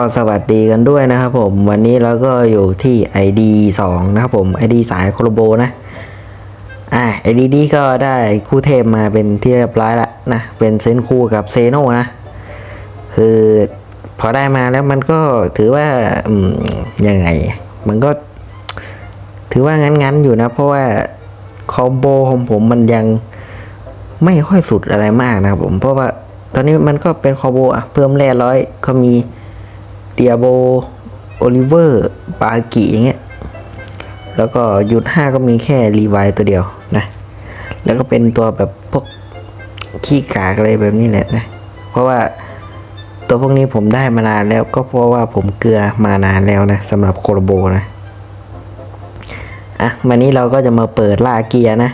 ก็สวัสดีกันด้วยนะครับผมวันนี้เราก็อยู่ที่ ID 2 นะครับผม ID สายโคโลโบนะอ่า ID นี้ก็ได้คู่เทพมาเป็นที่เรียบร้อยละนะเป็นเซนคู่กับเซโนนะ คือพอได้มาแล้วมันก็ถือว่าอืมยังไง มันก็ ถือว่างั้นๆอยู่นะ เพราะว่าคอมโบของผมมันยังไม่ค่อยสุดอะไรมากนะครับผมเพราะว่าตอนนี้มันก็เป็นคอมโบอะเพิ่มแร่ร้อยก็มี เดียโบโอลิเวอร์ปากิอย่างเงี้ยแล้วก็หยุดห้าก็มีแค่รีไวล์ตัวเดียวนะ แล้วก็เป็นตัวแบบพวกขี้กากอะไรแบบนี้แหละนะ เพราะว่าตัวพวกนี้ผมได้มานานแล้วก็เพราะว่าผมเกลือมานานแล้วนะสำหรับโคโรโบนะ อะวันนี้เราก็จะมาเปิดล่าเกียร์นะ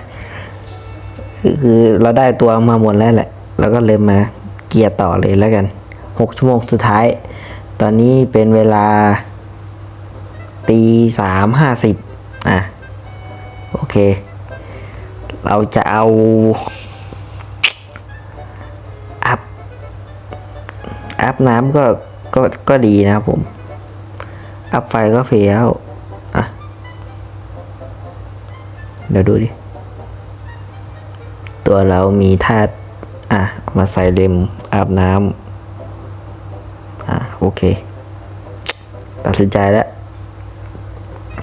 คือเราได้ตัวมาหมดแล้วแหละเราก็เลยมาเกียร์ต่อเลยแล้วกันหกชั่วโมงสุดท้าย ตอนนี้เป็นเวลาตีสามห้าสิบอะ โอเค เราจะเอาอัพอัพน้ำก็ก็ก็ดีนะครับผม อัพไฟก็เฟี้ยวอะ เดี๋ยวดูดิ ตัวเรามีธาตุอะ มาใส่เลมอาบน้ำ โอเค ตัดสินใจแล้ว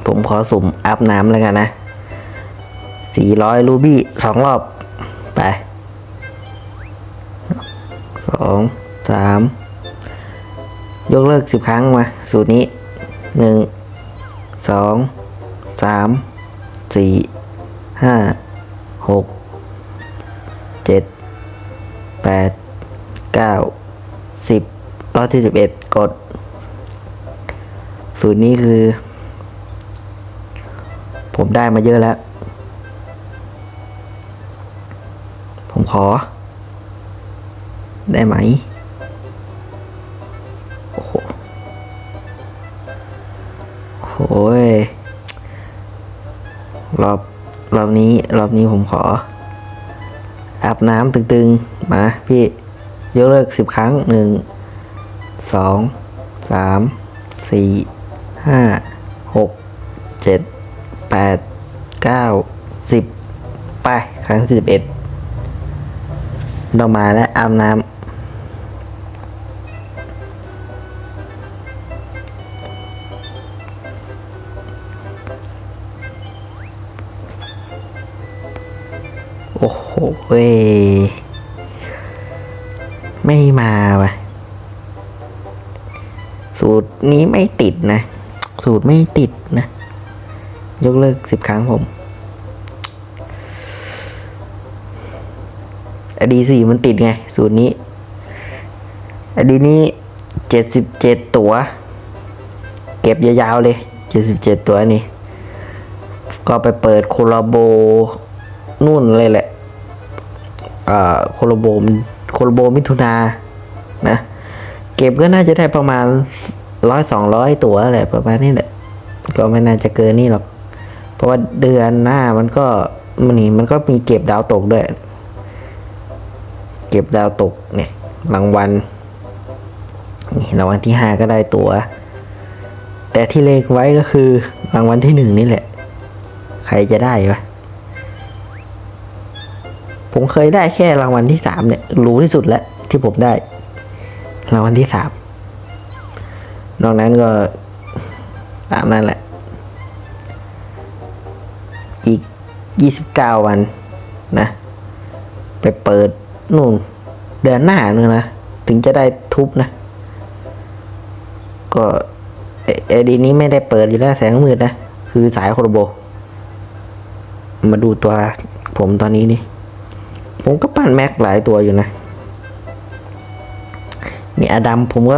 ผมขอสุ่มอาบน้ำแล้วกันนะสี่ร้อยรูบี้สองรอบ ไป สอง สาม ยกเลิกสิบครั้งมา สูตรนี้ หนึ่ง สอง สาม สี่ ห้า หก เจ็ด ที่สิบเอ็ดกด สูตรนี้คือ ผมได้มาเยอะแล้ว ผมขอ ได้ไหม โอ้โหโอ้ยรอบรอบนี้ รอบนี้ผมขอ อาบน้ำตึงๆ มาพี่ยกเลิกสิบครั้งหนึ่ง สองสามสี่ห้าหกเจ็ดแปดเก้าสิบไป ครั้งที่สิบเอ็ดเรามาแล้วอาบน้ำโอ้โหเว้ยไม่มาว่ะ สูตรนี้ไม่ติดนะ สูตรไม่ติดนะ ยกเลิกสิบครั้งผมอดีสี่มันติดไง สูตรนี้ อดีนี้เจ็ดสิบเจ็ดตัว เก็บยาวๆเลยเจ็ดสิบเจ็ดตัวนี่ ก็ไปเปิดโคลาโบนู่นเลยแหละ อ่าโคโลโบโคโลโบมิถุนานะ ก็บก็น่าจะได้ประมาณร้อยสองร้อยตัวแหละประมาณนี้แหละ ก็ไม่น่าจะเกินนี่หรอก เพราะว่าเดือนหน้ามันก็มันนี่มันก็มีเก็บดาวตกด้วย เก็บดาวตกเนี่ยรางวัลนี่รางวัลที่ห้าก็ได้ตัว แต่ที่เลขไว้ก็คือรางวัลที่หนึ่งนี่แหละ ใครจะได้วะผมเคยได้แค่รางวัลที่สามเนี่ยรู้ที่สุดแล้วที่ผมได้ รางวัลที่สามนอกนั้นก็ตามนั่นแหละ อีกยี่สิบเก้าวันนะ ไปเปิดนู่นเดือนหน้านึงนะ ถึงจะได้ทุบนะ ก็เอดีนี้ไม่ได้เปิดอยู่แล้วแสงมืดนะ คือสายโครโบ มาดูตัวผมตอนนี้นี่ ผมก็ปั้นแม็กหลายตัวอยู่นะ อดัมผมก็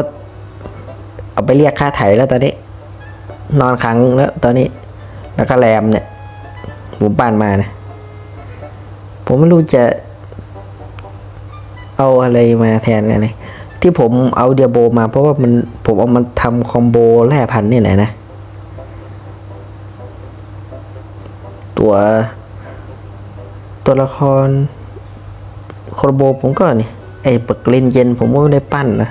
เอาไปเรียกค่าไถ่แล้วตอนนี้ นอนขังแล้วตอนนี้ แล้วก็แรมเนี่ยผมปั้นมานะผมไม่รู้จะเอาอะไรมาแทนกันเลยที่ผมเอาเดียโบมาเพราะว่ามันผมเอามันทำคอมโบแร่พันนี่แหละนะ ตัว ตัวละครโครโบผมก็นี่ไอ้ปึกเลนเย็นผมก็ไม่ได้ปั้นนะ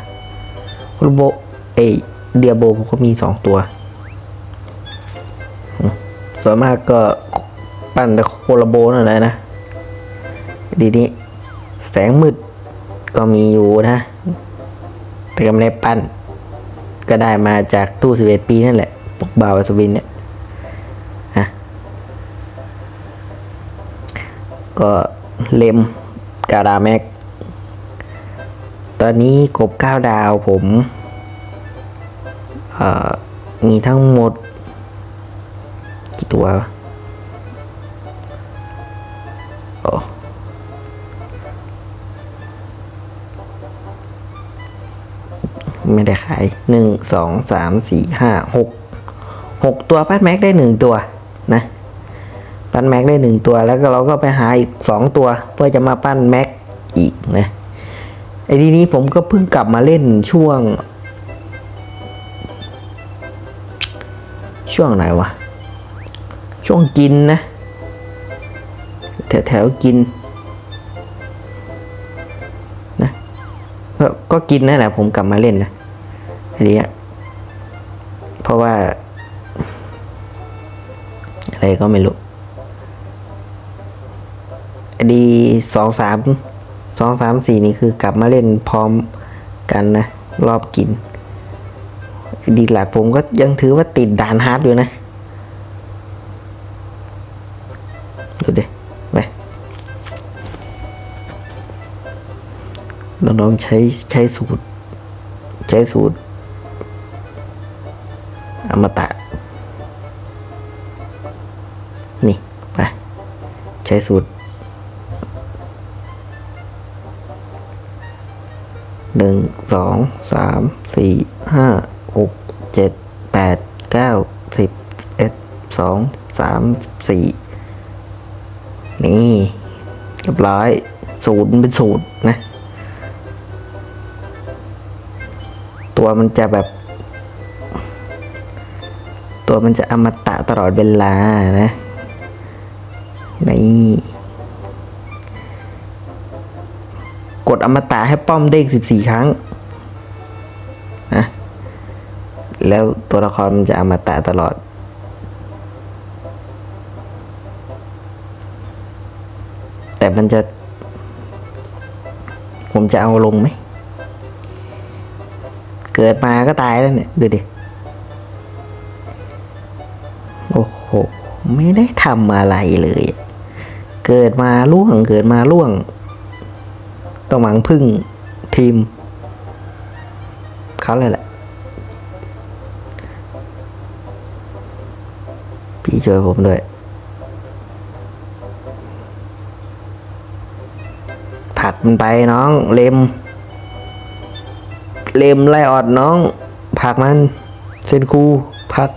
โครโบไอ้เดียโบผมก็มีสองตัว ส่วนมากก็ปั้นแต่โคลโบนั่นแหละนะ ดีนี้แสงมืดก็มีอยู่นะ แต่ก็ไม่ได้ปั้น ก็ได้มาจากตู้สิบเอ็ดปีนั่นแหละปกบ่าวอัศวินเนี่ยฮะก็เล็มกาดาแม็ก ตอนนี้กบเก้าดาวผมมีทั้งหมด กี่ตัวโอ้ไม่ได้ขายหนึ่งสองสามสี่ห้าหกหกตัวปั้นแม็กได้หนึ่งตัวนะปั้นแม็กได้หนึ่งตัวแล้วก็เราก็ไปหาอีกสองตัว เพื่อจะมาปั้นแม็กอีกนะ ไอ้ทีนี้ผมก็เพิ่งกลับมาเล่นช่วง ช่วงไหนวะ ช่วงกินนะ แถวแถวกินนะก็ก็กินนั่นแหละผมกลับมาเล่นนะไอ้นี้เพราะว่า อะไรก็ไม่รู้ดีสองสาม สองสามสี่นี่คือกลับมาเล่นพร้อมกันนะ รอบกิน ดีหลักผมก็ยังถือว่าติดด่านฮาร์ดอยู่นะ ดูดิไปน้องๆใช้ใช้สูตร ใช้สูตร อมตะ นี่ ไป ใช้สูตร หนึ่งสองสามสี่ห้าหกเจ็ดแปดเก้าสิบเอ็ดสองสามสี่นี่เรียบร้อยสูตรเป็นสูตรนะ ตัวมันจะแบบ ตัวมันจะอมตะตลอดเวลานะ นี่ ดอมตะให้ป้อมเด้งสิบสี่ครั้งนะแล้วตัวละครมันจะอมตะตลอด แต่มันจะ ผมจะเอาลงไหม เกิดมาก็ตายแล้วเนี่ย ดูดิ โอ้โห ไม่ได้ทำอะไรเลย เกิดมาล่วง เกิดมาล่วง ต้องหวังพึ่งทีมเขาเลยแหละพี่ช่วยผมด้วยผักมันไปน้องเลมเลมไล่ออดน้องผักมันเซนคูผัก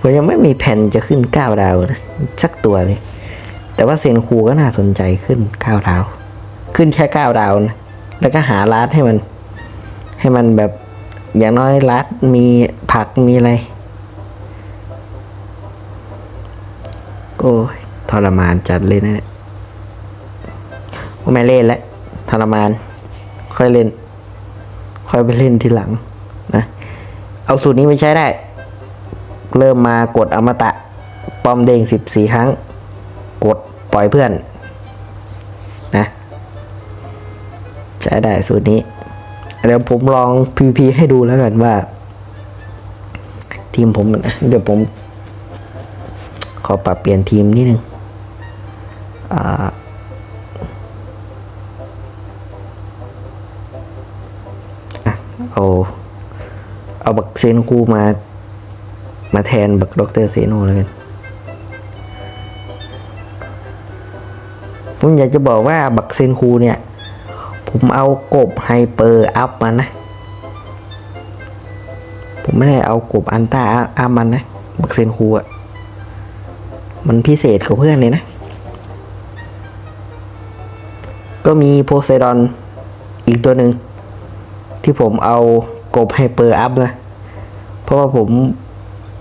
ผมยังไม่มีแผ่นจะขึ้นเก้าดาวสักตัวเลย แต่ว่าเซนคูก็น่าสนใจขึ้นก้าวดาว ขึ้นแค่ก้าวดาวนะแล้วก็หาร้านให้มัน ให้มันแบบอย่างน้อยร้านมีผักมีอะไร โอ้ยทรมานจัดเลยนะไม่เล่นแล้วทรมาน ค่อยเล่น ค่อยไปเล่นทีหลังนะเอาสูตรนี้ไปใช้ได้ เริ่มมากดอมตะ ปอมเด้งสิบสี่ครั้ง กด ปล่อยเพื่อนนะใช้ได้สูตรนี้ เดี๋ยวผมลอง PVP ให้ดูแล้วกันว่า ทีมผมนะเดี๋ยวผม ขอปรับเปลี่ยนทีมนิดนึงอ่าเอาเอาบักเซนคูมา มาแทนบักด็อกเตอร์เซโนแล้วกัน ผมอยากจะบอกว่าบักเซนคูเนี่ย ผมเอากบไฮเปอร์อัพมานนะ ผมไม่ได้เอากบอันต้าอัพมันนะ บักเซนคูอะมันพิเศษกว่าเพื่อนเลยนะ ก็มีโพไซดอนอีกตัวหนึ่ง ที่ผมเอากบไฮเปอร์อัพนะ เพราะว่าผม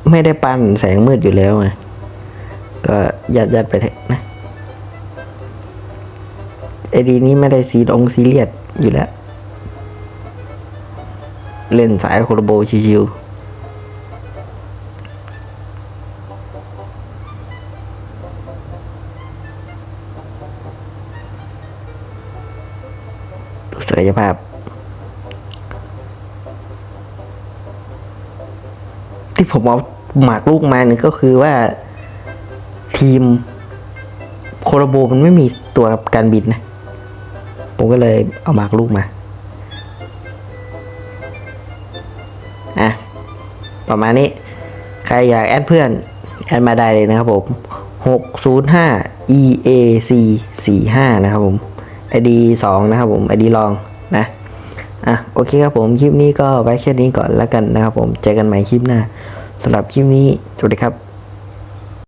ไม่ได้ปั้นแสงมืดอยู่แล้วไงก็ยัดยัดไปเถอะนะ ไอดีนี้ไม่ได้ซีดองซีเรียสอยู่แล้ว เล่นสายโคโลโบชิวๆดูศักยภาพ ที่ผมเอาหมากลูกมาเนี่ยก็คือว่าทีมโคโลโบมันไม่มีตัวการบินนะ ผมก็เลยเอาหมากลูกมา อะ ประมาณนี้ ใครอยากแอดเพื่อน แอดมาได้เลยนะครับผม 605 EAC 45นะครับผม ID 2นะครับผม ID ลองนะ อะ โอเคครับผม คลิปนี้ก็ไว้แค่นี้ก่อนแล้วกันนะครับผม เจอกันใหม่คลิปหน้าสำหรับคลิปนี้ สวัสดีครับ